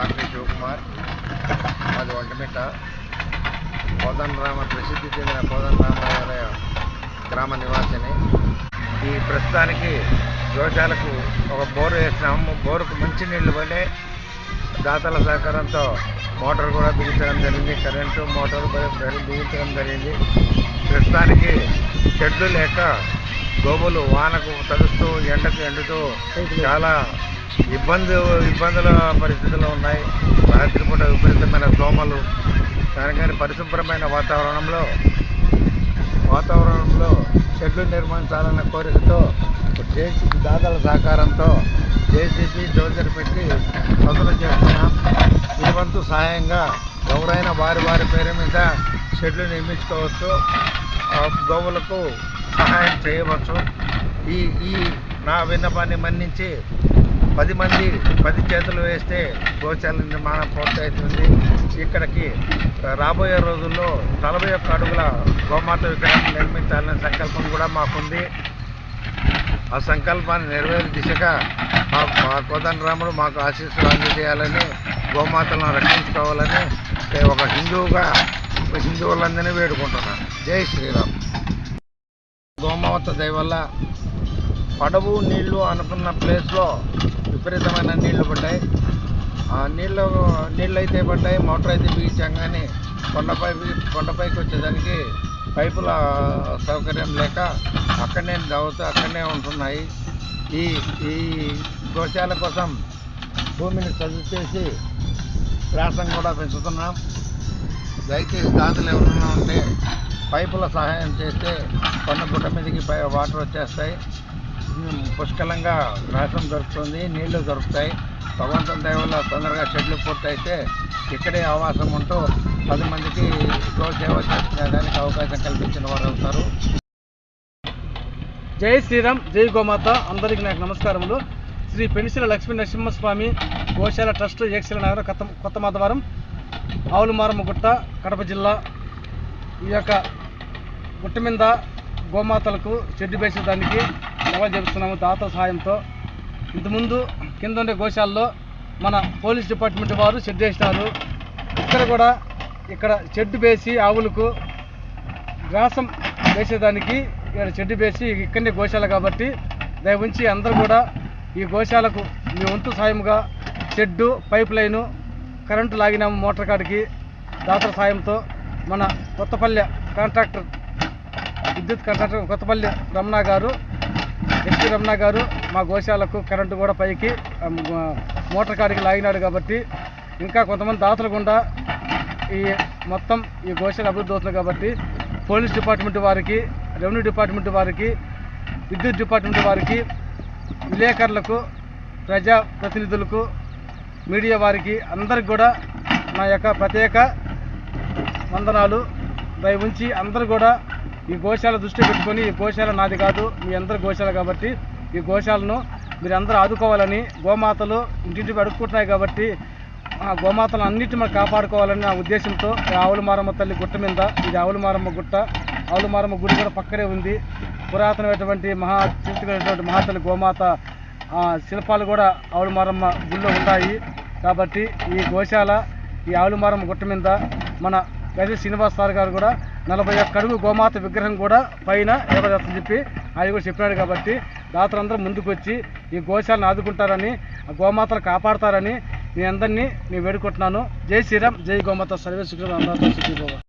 కుమార్ మాది ఒంటిమిట్ట కోదన్ రామ ప్రసిద్ధి చెందిన కోదన్ రామాలయ గ్రామ నివాసిని. ఈ ప్రస్తుతానికి దోషాలకు ఒక బోరు వేసినాము బోరుకు మంచి నీళ్ళు పడే దాతల సహకారంతో మోటార్ కూడా బిగించడం జరిగింది. కరెంటు మోటార్ కూడా బిగించడం జరిగింది. ప్రస్తుతానికి షెడ్లు లేక గోవులు వానకు తడుస్తూ ఎండకు ఎండుతూ చాలా ఇబ్బంది ఇబ్బందుల పరిస్థితులు ఉన్నాయి. రాత్రిపూట విపరీతమైన దోమలు దానికని పరిశుభ్రమైన వాతావరణంలో వాతావరణంలో షెడ్లు నిర్మించాలన్న కోరికతో జేసీబీ దాదాల సహకారంతో జేసీబీ డోజర్ పెట్టి పదులు చేస్తున్నాం ఈ వంతు సహాయంగా ఎవరైనా వారి వారి పేరు మీద షెడ్లు నిర్మించుకోవచ్చు. దోమలకు గోవులకు సహాయం చేయవచ్చు. ఈ ఈ నా విన్నపాన్ని మన్నించి పది మంది పది చేతులు వేస్తే గోచాల నిర్మాణం పూర్తవుతుంది ఇక్కడికి రాబోయే రోజుల్లో నలభై ఒక్క అడుగుల గోమాత విగ్రహం నిర్మించాలనే సంకల్పం కూడా మాకుంది. ఆ సంకల్పాన్ని నెరవేరే దిశగా మా మా కోదండ రాముడు మాకు ఆశీస్సులు అందజేయాలని గోమాతలను రక్షించుకోవాలని ఒక హిందువుగా హిందువులందరినీ వేడుకుంటున్నాను. జై శ్రీరామ్. గోమాత దయ వల్ల పడవు నీళ్ళు అనుకున్న ప్లేస్లో విపరీతమైన నీళ్ళు పడ్డాయి. ఆ నీళ్ళు నీళ్ళు అయితే పడ్డాయి మోటార్ అయితే బిగించాం కానీ కొండపై కొండపైకి వచ్చేదానికి పైపుల సౌకర్యం లేక అక్కడనే దవ్వుతూ అక్కడనే ఉంటున్నాయి. ఈ ఈ దోషాల కోసం భూమిని చదువు చేసి వ్యాసం కూడా పెంచుతున్నాం. దయచేసి దాతలు ఎవరైనా ఉంటే పైపుల సహాయం చేస్తే కొండ గుట్ట మీదకి పై వాటర్ వచ్చేస్తాయి. పుష్కలంగా గ్రాసం దొరుకుతుంది నీళ్ళు దొరుకుతాయి. భగవంతుని దయవల్ల తొందరగా షెడ్లు పూర్తయితే ఇక్కడే ఆవాసం ఉంటూ పది మందికి గో సేవ చేసుకునే దానికి అవకాశం కల్పించిన వారు అవుతారు. జై శ్రీరామ్ జై గోమాత. అందరికీ నాకు నమస్కారములు. శ్రీ పెనిసిల లక్ష్మీ నరసింహస్వామి గోశాల ట్రస్ట్ ఏక్శిల నగరం కొత్త కొత్త మాధవరం ఆవులమారమ్మ గుట్ట కడప జిల్లా ఈ యొక్క గుట్ట మీద గోమాతలకు షెడ్డు వేసేదానికి సేవ చేస్తున్నాము దాత సహాయంతో. ఇంతకుముందు కింద ఉండే గోశాలలో మన పోలీస్ డిపార్ట్మెంట్ వారు షెడ్ వేసినారు. ఇక్కడ కూడా ఇక్కడ షెడ్డు వేసి ఆవులకు గ్రాసం వేసేదానికి ఇక్కడ చెడ్డు వేసి ఇక్కడనే గోశాల కాబట్టి దయ ఉంచి అందరూ కూడా ఈ గోశాలకు మీ వంతు సాయంగా షెడ్డు పైప్ లైను కరెంటు లాగినాము మోటార్ కాడికి దాతల సాయంతో మన కొత్తపల్లె కాంట్రాక్టర్ విద్యుత్ కాంట్రాక్టర్ కొత్తపల్లి రమణ గారు ఎస్పి రమణ గారు మా గోశాలకు కరెంటు కూడా పైకి మోటార్ కాడికి లాగినాడు కాబట్టి ఇంకా కొంతమంది దాతలు గుండా ఈ మొత్తం ఈ గోశాల అభివృద్ధి అవుతుంది కాబట్టి పోలీస్ డిపార్ట్మెంట్ వారికి రెవెన్యూ డిపార్ట్మెంట్ వారికి విద్యుత్ డిపార్ట్మెంట్ వారికి విలేకరులకు ప్రజా ప్రతినిధులకు మీడియా వారికి అందరికి కూడా నా యొక్క ప్రత్యేక వందనాలు. దయ ఉంచి అందరూ కూడా ఈ గోశాల దృష్టి పెట్టుకొని ఈ గోశాల నాది కాదు మీ అందరి గోశాల కాబట్టి ఈ గోశాలను మీరు అందరూ ఆదుకోవాలని గోమాతలు ఇంటింటి అడుక్కుంటున్నాయి కాబట్టి ఆ గోమాతలు అన్నిటి మనం కాపాడుకోవాలని నా ఉద్దేశంతో ఈ ఆవుల మారమ్మ తల్లి గుట్ట మీద ఇది ఆవుల మారమ్మ గుట్ట ఆవుల మారమ్మ గుడి కూడా పక్కనే ఉంది. పురాతనమైనటువంటి మహా చరిత్రమైనటువంటి మహాతల్లి గోమాత శిల్పాలు కూడా ఆవుల మారమ్మ గుడిలో ఉంటాయి. కాబట్టి ఈ గోశాల ఈ ఆవుల మారమ్మ గుట్ట మీద మన గది శ్రీనివాస్ సార్ గారు కూడా నలభై ఒక్క అడుగు గోమాత విగ్రహం కూడా పైన ఏర్పడేస్తని చెప్పి ఆయన కూడా చెప్పినాడు కాబట్టి దాతలందరూ ముందుకు వచ్చి ఈ గోశాలను ఆదుకుంటారని ఆ గోమాతలు కాపాడతారని మీ అందరినీ నేను వేడుకుంటున్నాను. జై శ్రీరామ్ జై గోమాత. సర్వే శుక్రం